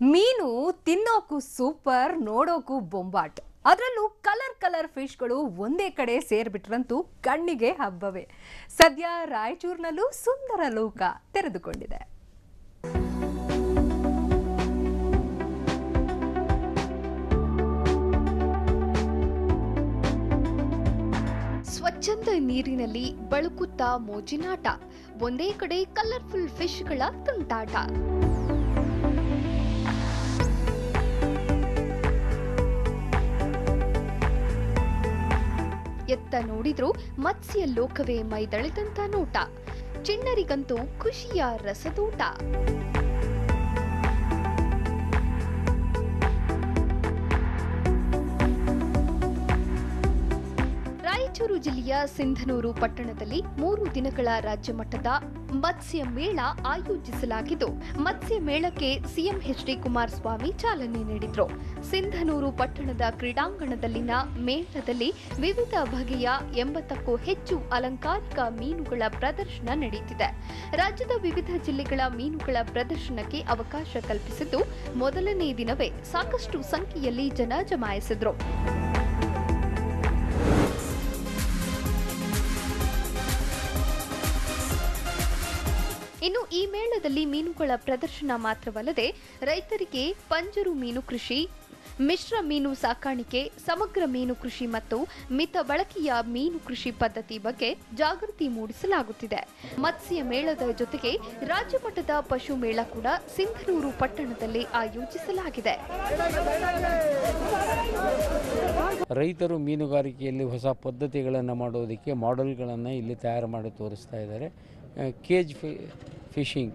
ಮೀನು ತಿನ್ನೋಕು ಸೂಪರ್, ನೋಡೋಕು ಬೊಂಬಾಟ್. ಅದರಲ್ಲೂ ಕಲರ್ ಕಲರ್ ಫಿಶ್ಗಳು ಒಂದೇ ಕಡೆ ಸೇರಿಬಿಟ್ರಂತೂ ಕಣ್ಣಿಗೆ ಹಬ್ಬವೇ. ಸದ್ಯ ರಾಯಚೂರಿನಲ್ಲೂ ಸುಂದರ ಲೋಕ ತೆರೆದುಕೊಂಡಿದೆ. ಸ್ವಚ್ಛಂದ ನೀರಿನಲ್ಲಿ ಬಳುಕುತ್ತಾ ಮೋಜಿನಾಟ. ಒಂದೇ ಕಡೆ ಕಲರ್ಫುಲ್ ಫಿಶ್ಗಳ ತುಂಟಾಟ. ಎತ್ತ ನೋಡಿದ್ರು ಮತ್ಸ್ಯ ಲೋಕವೇ ಮೈದಳೆದಂತ ನೋಟ. ಚಿಣ್ಣರಿಗಂತೂ ಖುಷಿಯ ರಸದೂಟ. ರಾಯಚೂರು ಜಿಲ್ಲೆಯ ಸಿಂಧನೂರು ಪಟ್ಟಣದಲ್ಲಿ ಮೂರು ದಿನಗಳ ರಾಜ್ಯ ಮಟ್ಟದ ಮತ್ಸ್ಯ ಮೇಳ ಆಯೋಜಿಸಲಾಗಿದ್ದು, ಮತ್ಸ್ಯ ಮೇಳಕ್ಕೆ ಸಿಎಂ ಎಚ್ ಡಿ ಕುಮಾರಸ್ವಾಮಿ ಚಾಲನೆ ನೀಡಿದರು. ಸಿಂಧನೂರು ಪಟ್ಟಣದ ಕ್ರೀಡಾಂಗಣದಲ್ಲಿನ ಮೇಳದಲ್ಲಿ ವಿವಿಧ ಬಗೆಯ ಎಂಬತ್ತಕ್ಕೂ ಹೆಚ್ಚು ಅಲಂಕಾರಿಕ ಮೀನುಗಳ ಪ್ರದರ್ಶನ ನಡೆಯುತ್ತಿದೆ ರಾಜ್ಯದ ವಿವಿಧ ಜಿಲ್ಲೆಗಳ ಮೀನುಗಳ ಪ್ರದರ್ಶನಕ್ಕೆ ಅವಕಾಶ ಕಲ್ಪಿಸಿದ್ದು, ಮೊದಲನೇ ದಿನವೇ ಸಾಕಷ್ಟು ಸಂಖ್ಯೆಯಲ್ಲಿ ಜನ ಜಮಾಯಿಸಿದ್ರು. ಇನ್ನು ಈ ಮೇಳದಲ್ಲಿ ಮೀನುಗಳ ಪ್ರದರ್ಶನ ಮಾತ್ರವಲ್ಲದೆ ರೈತರಿಗೆ ಪಂಜರು ಮೀನು ಕೃಷಿ ಮಿಶ್ರ ಮೀನು ಸಾಕಾಣಿಕೆ, ಸಮಗ್ರ ಮೀನು ಕೃಷಿ ಮತ್ತು ಮಿತ ಬಳಕೆಯ ಮೀನು ಕೃಷಿ ಪದ್ಧತಿ ಬಗ್ಗೆ ಜಾಗೃತಿ ಮೂಡಿಸಲಾಗುತ್ತಿದೆ. ಮತ್ಸ್ಯ ಮೇಳದ ಜೊತೆಗೆ ರಾಜ್ಯಮಟ್ಟದ ಪಶು ಮೇಳ ಕೂಡ ಸಿಂಧನೂರು ಪಟ್ಟಣದಲ್ಲಿ ಆಯೋಜಿಸಲಾಗಿದೆ. ರೈತರು ಮೀನುಗಾರಿಕೆಯಲ್ಲಿ ಹೊಸ ಪದ್ಧತಿಗಳನ್ನು ಮಾಡೋದಕ್ಕೆ ಮಾಡೆಲ್ಗಳನ್ನು ಇಲ್ಲಿ ತಯಾರು ಮಾಡಿ ತೋರಿಸ್ತಾ ಇದ್ದಾರೆ. ಕೇಜ್ ಫಿಶಿಂಗ್,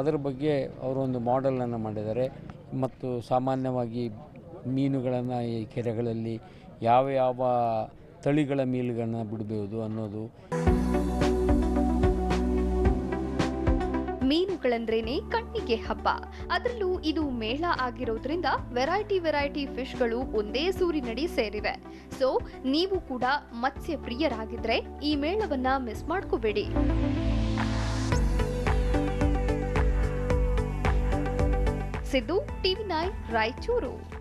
ಅದರ ಬಗ್ಗೆ ಅವರೊಂದು ಮಾಡೆಲನ್ನು ಮಾಡಿದ್ದಾರೆ. ಮತ್ತು ಸಾಮಾನ್ಯವಾಗಿ ಮೀನುಗಳನ್ನು ಈ ಕೆರೆಗಳಲ್ಲಿ ಯಾವ ಯಾವ ತಳಿಗಳ ಮೀನುಗಳನ್ನ ಬಿಡಬಹುದು ಅನ್ನೋದು. ಮೀನುಗಳಂದ್ರೇನೆ ಕಣ್ಣಿಗೆ ಹಬ್ಬ. ಅದರಲ್ಲೂ ಇದು ಮೇಳ ಆಗಿರೋದ್ರಿಂದ ವೆರೈಟಿ ವೆರೈಟಿ ಫಿಶ್ಗಳು ಒಂದೇ ಸೂರಿನಡಿ ಸೇರಿವೆ. ಸೊ, ನೀವು ಕೂಡ ಮತ್ಸ್ಯ ಪ್ರಿಯರಾಗಿದ್ರೆ ಈ ಮೇಳವನ್ನ ಮಿಸ್ ಮಾಡ್ಕೋಬೇಡಿ. Siddu, TV nine, Raichur.